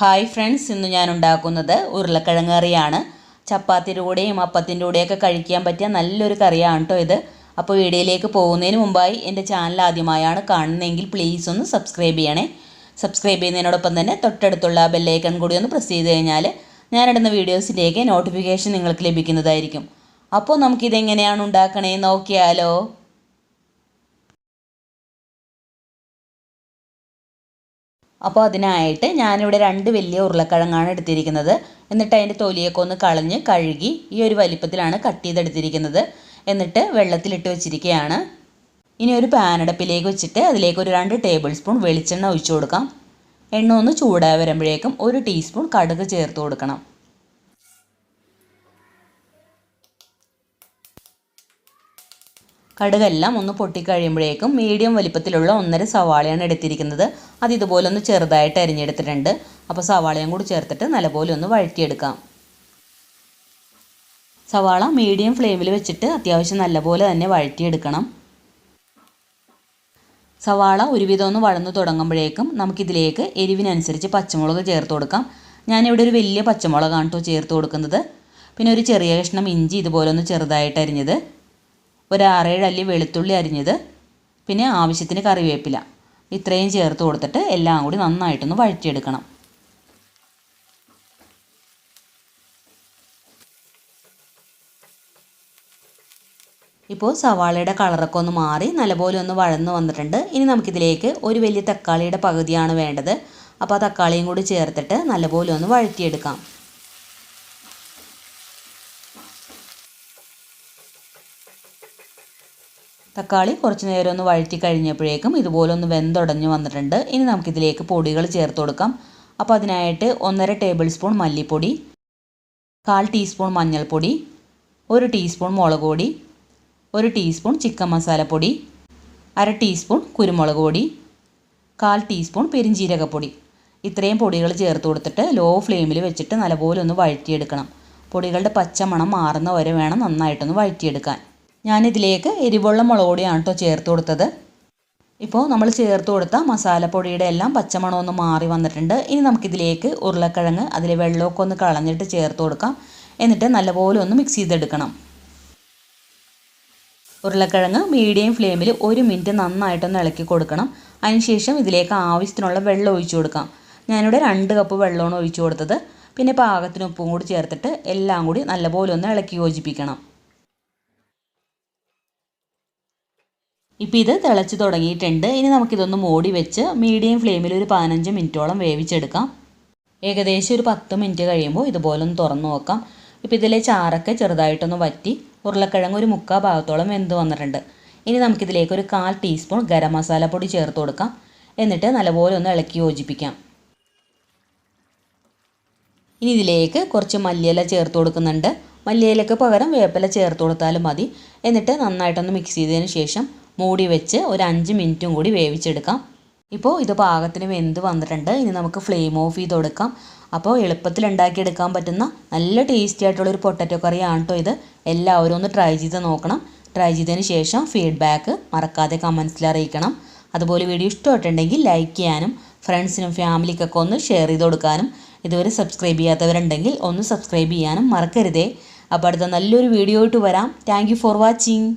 Hi friends ഇന്ന് ഞാൻ ഉണ്ടാക്കുന്നത് ഉരുളക്കിഴങ്ങ് കറിയാണ് ചപ്പാത്തിയുടെ കൂടെയും അപ്പത്തിന്റെ കൂടെയൊക്കെ കഴിക്കാൻ പറ്റിയ നല്ലൊരു കറിയാണ് കേട്ടോ ഇത്. അപ്പോൾ വീഡിയോയിലേക്ക് പോകുന്നതിന് മുമ്പായി എന്റെ ചാനൽ ആദ്യമായാണ് കാണുന്നതെങ്കിൽ പ്ലീസ് ഒന്ന് സബ്സ്ക്രൈബ് ചെയ്യണേ. സബ്സ്ക്രൈബ് ചെയ്യുന്നതിനോടൊപ്പം തന്നെ തൊട്ടടുത്തുള്ള ബെല്ലൈക്കൺ കൂടി ഒന്ന് പ്രസ് ചെയ്ത് കഴിഞ്ഞാൽ ഞാനിടുന്ന വീഡിയോസിന്റെയൊക്കെ നോട്ടിഫിക്കേഷൻ നിങ്ങൾക്ക് ലഭിക്കുന്നതായിരിക്കും. അപ്പോൾ നമുക്കിതെങ്ങനെയാണ് ഉണ്ടാക്കണേ നോക്കിയാലോ. അപ്പോൾ അതിനായിട്ട് ഞാനിവിടെ രണ്ട് വലിയ ഉരുളക്കിഴങ്ങാണ് എടുത്തിരിക്കുന്നത്. എന്നിട്ട് അതിന്റെ തൊലിയൊക്കെ ഒന്ന് കളഞ്ഞ് കഴുകി ഈ ഒരു വലിപ്പത്തിലാണ് കട്ട് ചെയ്തെടുത്തിരിക്കുന്നത്. എന്നിട്ട് വെള്ളത്തിലിട്ട് വെച്ചിരിക്കുകയാണ്. ഇനി ഒരു പാനടപ്പിലേക്ക് വെച്ചിട്ട് അതിലേക്ക് ഒരു രണ്ട് ടേബിൾ സ്പൂൺ വെളിച്ചെണ്ണ ഒഴിച്ചു കൊടുക്കാം. എണ്ണ ഒന്ന് ചൂടായി വരുമ്പോഴേക്കും ഒരു ടീസ്പൂൺ കടുക് ചേർത്ത് കൊടുക്കണം. കടുകെല്ലാം ഒന്ന് പൊട്ടിക്കഴിയുമ്പോഴേക്കും മീഡിയം വലിപ്പത്തിലുള്ള ഒന്നര സവാളയാണ് എടുത്തിരിക്കുന്നത്. അത് ഇതുപോലെ ഒന്ന് ചെറുതായിട്ട് അരിഞ്ഞെടുത്തിട്ടുണ്ട്. അപ്പോൾ സവാളയും കൂടി ചേർത്തിട്ട് നല്ലപോലെ ഒന്ന് വഴറ്റിയെടുക്കാം. സവാള മീഡിയം ഫ്ലെയിമിൽ വെച്ചിട്ട് അത്യാവശ്യം നല്ലപോലെ തന്നെ വഴറ്റിയെടുക്കണം. സവാള ഒരുവിധം ഒന്ന് വഴന്നു തുടങ്ങുമ്പോഴേക്കും നമുക്കിതിലേക്ക് എരിവിനനുസരിച്ച് പച്ചമുളക് ചേർത്ത് കൊടുക്കാം. ഞാനിവിടെ ഒരു വലിയ പച്ചമുളകാണ് കേട്ടോ ചേർത്ത് കൊടുക്കുന്നത്. പിന്നെ ഒരു ചെറിയ കഷ്ണം ഇഞ്ചി ഇതുപോലെ ഒന്ന് ചെറുതായിട്ട് അരിഞ്ഞത്. ഒരു ആറേഴ് അല്ലി വെളുത്തുള്ളി അരിഞ്ഞത്. പിന്നെ ആവശ്യത്തിന് കറിവേപ്പില. ഇത്രയും ചേർത്ത് കൊടുത്തിട്ട് എല്ലാം കൂടി നന്നായിട്ടൊന്ന് വഴറ്റിയെടുക്കണം. ഇപ്പോൾ സവാളയുടെ കളറൊക്കെ ഒന്ന് മാറി നല്ലപോലെ ഒന്ന് വഴന്ന് വന്നിട്ടുണ്ട്. ഇനി നമുക്കിതിലേക്ക് ഒരു വലിയ തക്കാളിയുടെ പകുതിയാണ് വേണ്ടത്. അപ്പോൾ ആ തക്കാളിയും കൂടി ചേർത്തിട്ട് നല്ലപോലെ ഒന്ന് വഴറ്റിയെടുക്കാം. തക്കാളി കുറച്ച് നേരം ഒന്ന് വഴറ്റി കഴിഞ്ഞപ്പോഴേക്കും ഇതുപോലെ ഒന്ന് വെന്തുടഞ്ഞ് വന്നിട്ടുണ്ട്. ഇനി നമുക്കിതിലേക്ക് പൊടികൾ ചേർത്ത് കൊടുക്കാം. അപ്പോൾ അതിനായിട്ട് ഒന്നര ടേബിൾ സ്പൂൺ മല്ലിപ്പൊടി കാൽ ടീസ്പൂൺ മഞ്ഞൾപ്പൊടി ഒരു ടീസ്പൂൺ മുളക് പൊടി ഒരു ടീസ്പൂൺ ചിക്കൻ മസാലപ്പൊടി അര ടീസ്പൂൺ കുരുമുളക് പൊടി കാൽ ടീസ്പൂൺ പെരിഞ്ജീരകപ്പൊടി ഇത്രയും പൊടികൾ ചേർത്ത് കൊടുത്തിട്ട് ലോ ഫ്ലെയിമിൽ വെച്ചിട്ട് നല്ലപോലെ ഒന്ന് വഴറ്റിയെടുക്കണം. പൊടികളുടെ പച്ചമണം മാറുന്ന വരെ വേണം നന്നായിട്ടൊന്ന് വഴറ്റിയെടുക്കാൻ. ഞാനിതിലേക്ക് എരിവുള്ള മുളക് പൊടിയാണ് കേട്ടോ ചേർത്ത് കൊടുത്തത്. ഇപ്പോൾ നമ്മൾ ചേർത്ത് കൊടുത്ത മസാലപ്പൊടിയുടെ എല്ലാം പച്ചമണം ഒന്ന് മാറി വന്നിട്ടുണ്ട്. ഇനി നമുക്കിതിലേക്ക് ഉരുളക്കിഴങ്ങ് അതിൽ വെള്ളമൊക്കെ ഒന്ന് കളഞ്ഞിട്ട് ചേർത്ത് കൊടുക്കാം. എന്നിട്ട് നല്ലപോലെ ഒന്ന് മിക്സ് ചെയ്തെടുക്കണം. ഉരുളക്കിഴങ്ങ് മീഡിയം ഫ്ലെയിമിൽ ഒരു മിനിറ്റ് നന്നായിട്ടൊന്ന് ഇളക്കി കൊടുക്കണം. അതിനുശേഷം ഇതിലേക്ക് ആവശ്യത്തിനുള്ള വെള്ളം ഒഴിച്ചു കൊടുക്കാം. ഞാനിവിടെ രണ്ട് കപ്പ് വെള്ളമാണ് ഒഴിച്ചു കൊടുത്തത്. പിന്നെ പാകത്തിന് ഉപ്പും കൂടി ചേർത്തിട്ട് എല്ലാം കൂടി നല്ലപോലെ ഒന്ന് ഇളക്കി യോജിപ്പിക്കണം. ഇപ്പോൾ ഇത് തിളച്ച് തുടങ്ങിയിട്ടുണ്ട്. ഇനി നമുക്കിതൊന്ന് മൂടി വെച്ച് മീഡിയം ഫ്ലെയിമിൽ ഒരു പതിനഞ്ച് മിനിറ്റോളം വേവിച്ചെടുക്കാം. ഏകദേശം ഒരു പത്ത് മിനിറ്റ് കഴിയുമ്പോൾ ഇതുപോലെ ഒന്ന് തുറന്നു നോക്കാം. ഇപ്പോൾ ഇതിലെ ചാറൊക്കെ ചെറുതായിട്ടൊന്ന് വറ്റി ഉരുളക്കിഴങ്ങ് ഒരു മുക്കാൽ ഭാഗത്തോളം വെന്ത് വന്നിട്ടുണ്ട്. ഇനി നമുക്കിതിലേക്ക് ഒരു കാൽ ടീസ്പൂൺ ഗരം മസാലപ്പൊടി ചേർത്ത് കൊടുക്കാം. എന്നിട്ട് നല്ലപോലെ ഒന്ന് ഇളക്കി യോജിപ്പിക്കാം. ഇനി ഇതിലേക്ക് കുറച്ച് മല്ലിയില ചേർത്ത് കൊടുക്കുന്നുണ്ട്. മല്ലിയിലക്ക് പകരം വേപ്പില ചേർത്ത് കൊടുത്താലും മതി. എന്നിട്ട് നന്നായിട്ടൊന്ന് മിക്സ് ചെയ്തതിന് ശേഷം മൂടി വെച്ച് ഒരു അഞ്ച് മിനിറ്റും കൂടി വേവിച്ചെടുക്കാം. ഇപ്പോൾ ഇത് പാകത്തിന് വെന്ത് വന്നിട്ടുണ്ട്. ഇനി നമുക്ക് ഫ്ലെയിം ഓഫ് ചെയ്ത് കൊടുക്കാം അപ്പോൾ എളുപ്പത്തിൽ ഉണ്ടാക്കിയെടുക്കാൻ പറ്റുന്ന നല്ല ടേസ്റ്റി ആയിട്ടുള്ളൊരു പൊട്ടറ്റോ കറിയാണ് കേട്ടോ ഇത്. എല്ലാവരും ഒന്ന് ട്രൈ ചെയ്ത് നോക്കണം. ട്രൈ ചെയ്തതിന് ശേഷം ഫീഡ്ബാക്ക് മറക്കാതെ കമൻസിൽ അറിയിക്കണം. അതുപോലെ വീഡിയോ ഇഷ്ടമായിട്ടുണ്ടെങ്കിൽ ലൈക്ക് ചെയ്യാനും ഫ്രണ്ട്സിനും ഫാമിലിക്കൊക്കെ ഒന്ന് ഷെയർ ചെയ്ത് കൊടുക്കാനും ഇതുവരെ സബ്സ്ക്രൈബ് ചെയ്യാത്തവരുണ്ടെങ്കിൽ ഒന്ന് സബ്സ്ക്രൈബ് ചെയ്യാനും മറക്കരുതേ. അപ്പോൾ അടുത്ത നല്ലൊരു വീഡിയോ ആയിട്ട് വരാം. Thank for watching